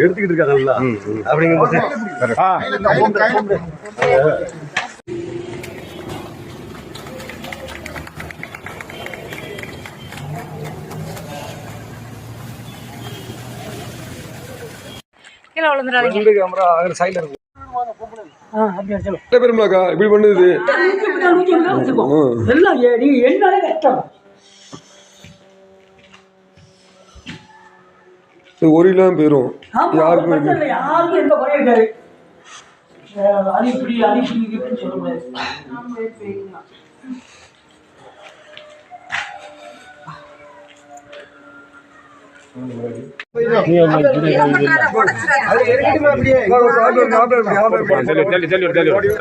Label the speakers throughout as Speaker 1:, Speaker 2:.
Speaker 1: எடுத்துக்கிட்டு இருக்காங்கல்ல அப்படிங்கும்போது
Speaker 2: கீழே விழுந்துடாதீங்க.
Speaker 1: கேமரா அங்கே இருக்கு
Speaker 3: பெருமாக்கா இப்படி பண்ணுது?
Speaker 4: எல்லாம் ஏ- நீங்க என்னாலே கஷ்டம்
Speaker 3: ஒரு இல்லாம யாருக்கும்.
Speaker 4: யாருக்கும் எந்த குறையும் இருக்காது. அஹ் அது இப்படி அது இப்படி இது இப்படின்னு சொல்ல முடியாது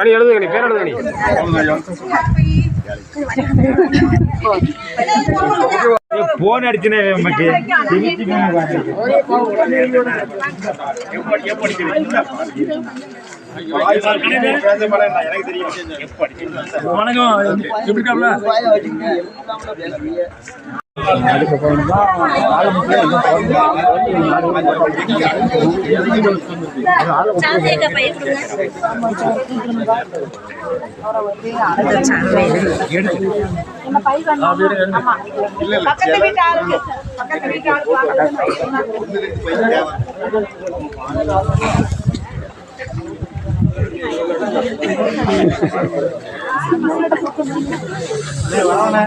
Speaker 5: எழுதுங்க நீ பேர் எழுதுங்க நீ
Speaker 1: போன் அடிச்சுனே நமக்கு
Speaker 2: சாந்தியக்கா பையன் என்ன பக்கத்து வீட்டு ஆளுக்கு பக்கத்து வீட்டு ஆளுக்கு வாங்க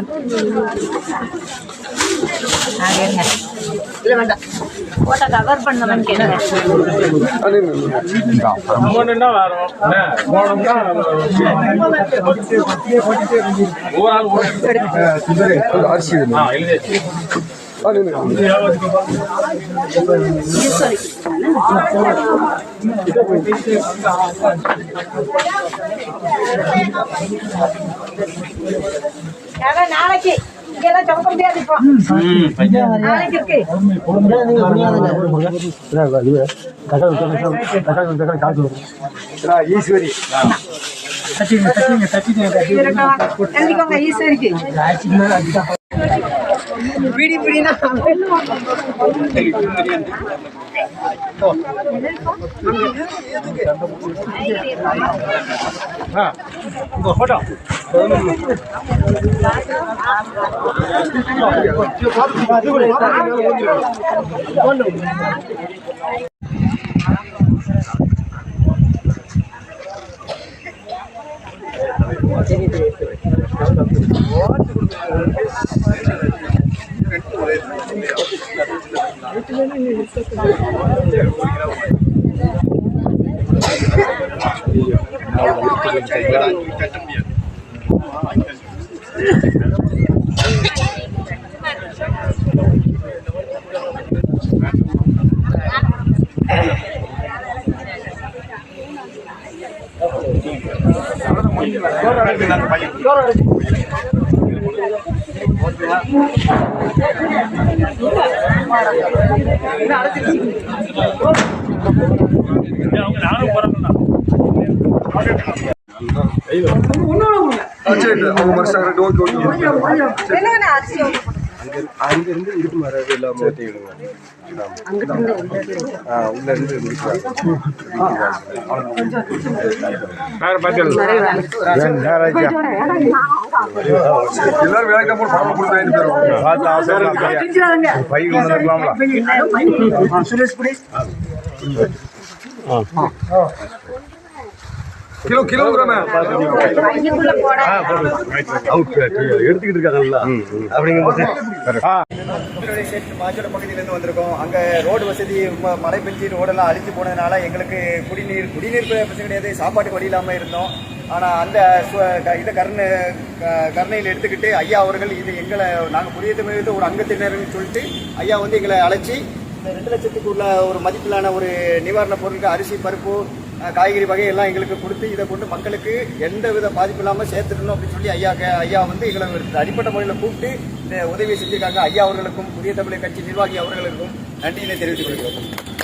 Speaker 2: இல்ல வேண்டாம் போட்டோ கவர் பண்ணவன் கேளுங்க
Speaker 3: அரிசி
Speaker 2: நாளைக்கு. இங்கெல்லாம் சுமக்க முடியாது இப்போ நாளைக்கு இருக்கு
Speaker 1: ஈஸ்வரி
Speaker 2: எழுதிக்கோங்க ஈஸ்வரிக்கு பிடி பிடினா
Speaker 1: போட்டோ
Speaker 3: ಬಿಡಿ ಬಿಡಿ ಫೋಟೋ What? Gracias. ஓகே
Speaker 2: என்னங்கண்ணா அரிசி
Speaker 3: அங்க இருந்து இருக்கு மாதிரி ஆ, உள்ள இருந்து
Speaker 5: எழுது
Speaker 3: எல்லாரும் வேலைக்கு போட்டு பணம் கொடுத்து வாங்கிட்டு போயிடுவாங்க.
Speaker 1: பார்த்து அவசரம் பை கொண்டு வந்துருக்கலாம்ல
Speaker 4: சுரேஷ் புடி.
Speaker 3: கிலோ கிலோகிராம
Speaker 1: எடுத்துக்கிட்டு இருக்காங்கல்ல. அப்படிங்கும்போது
Speaker 6: மாச்சோட பகுதியிலேருந்து வந்திருக்கோம். அங்கே ரோடு வசதி ம- மழை பெஞ்சு ரோடெல்லாம் அழிச்சு போனதுனால எங்களுக்கு குடிநீர் குடிநீர் பிர- பிரச்சனை கிடையாது. சாப்பாட்டுக்கு வழி இல்லாமல் இருந்தோம். ஆனால் அந்த இதை கருணை க- கருணையில் எடுத்துக்கிட்டு ஐயா அவர்கள் இது எங்களை நாங்கள் புதிய தமிழகத்து ஒரு அங்கத்தினர்னு சொல்லிட்டு ஐயா வந்து எங்களை அழைச்சி இந்த ரெண்டு லட்சத்துக்கு உள்ள ஒரு மதிப்பிலான ஒரு நிவாரணப் பொருட்கள் அரிசி பருப்பு காய்கறி வகை எல்லாம் எங்களுக்கு கொடுத்து இதை கொண்டு மக்களுக்கு எந்த வித பாதிப்பு இல்லாமல் சேர்த்துடணும் அப்படின்னு சொல்லி ஐயா ஐயா வந்து எங்களை அடிப்பட்ட முறையில் கூப்பிட்டு இந்த உதவியை செஞ்சிருக்காங்க. ஐயா அவர்களுக்கும் புதிய தமிழக கட்சி நிர்வாகி அவர்களுக்கும் நன்றியினை தெரிவித்துக் கொள்கிறோம்.